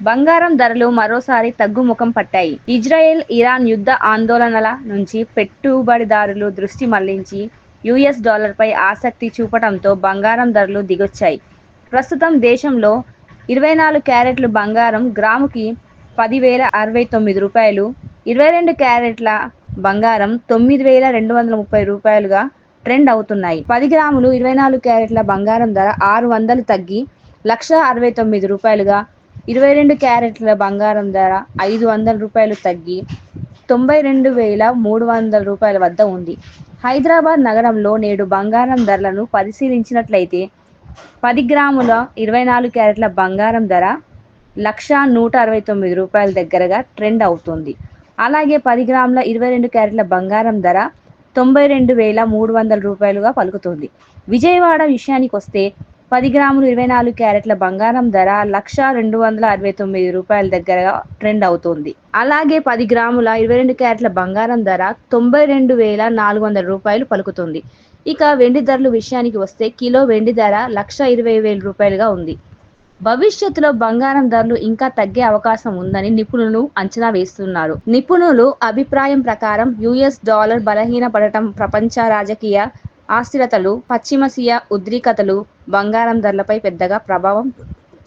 బంగారం ధరలు మరోసారి తగ్గుముఖం పట్టాయి. ఇజ్రాయెల్ ఇరాన్ యుద్ధ ఆందోళనల నుంచి పెట్టుబడిదారులు దృష్టి మళ్ళించి యుఎస్ డాలర్పై ఆసక్తి చూపడంతో బంగారం ధరలు దిగొచ్చాయి. ప్రస్తుతం దేశంలో ఇరవై నాలుగు క్యారెట్లు బంగారం గ్రాముకి పదివేల అరవై తొమ్మిది రూపాయలు ఇరవై రెండు క్యారెట్ల బంగారం తొమ్మిది వేల రెండు వందల ముప్పై రూపాయలుగా ట్రెండ్ అవుతున్నాయి. పది గ్రాములు ఇరవై నాలుగు క్యారెట్ల బంగారం ధర ఆరు వందలు తగ్గి లక్ష అరవై తొమ్మిది రూపాయలుగా ఇరవై రెండు క్యారెట్ల బంగారం ధర ఐదు వందల రూపాయలు తగ్గి తొంభై రెండు వేల మూడు వందల రూపాయల వద్ద ఉంది. హైదరాబాద్ నగరంలో నేడు బంగారం ధరలను పరిశీలించినట్లయితే పది గ్రాముల ఇరవై నాలుగు క్యారెట్ల బంగారం ధర లక్ష నూట అరవై తొమ్మిది రూపాయల దగ్గరగా ట్రెండ్ అవుతుంది. అలాగే పది గ్రాముల ఇరవై రెండు క్యారెట్ల బంగారం ధర తొంభై రెండు వేల మూడు వందల రూపాయలుగా పలుకుతుంది. విజయవాడ విషయానికి వస్తే పది గ్రాములు ఇరవై నాలుగు క్యారెట్ల బంగారం ధర లక్ష రెండు వందల అరవై తొమ్మిది రూపాయల దగ్గరగా ట్రెండ్ అవుతుంది. అలాగే పది గ్రాముల ఇరవై రెండు క్యారెట్ల బంగారం ధర తొంభై రెండు వేల నాలుగు వందల రూపాయలు పలుకుతుంది. ఇక వెండి ధరలు విషయానికి వస్తే కిలో వెండి ధర లక్ష ఇరవై వేల రూపాయలుగా ఉంది. భవిష్యత్తులో బంగారం ధరలు ఇంకా తగ్గే అవకాశం ఉందని నిపుణులు అంచనా వేస్తున్నారు. నిపుణులు అభిప్రాయం ప్రకారం యుఎస్ డాలర్ బలహీనపడటం ప్రపంచ రాజకీయ అస్థిరతలు పశ్చిమసియా ఉద్రిక్తతలు బంగారం ధరలపై పెద్దగా ప్రభావం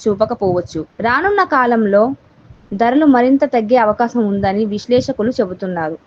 చూపకపోవచ్చు. రానున్న కాలంలో ధరలు మరింత తగ్గే అవకాశం ఉందని విశ్లేషకులు చెబుతున్నారు.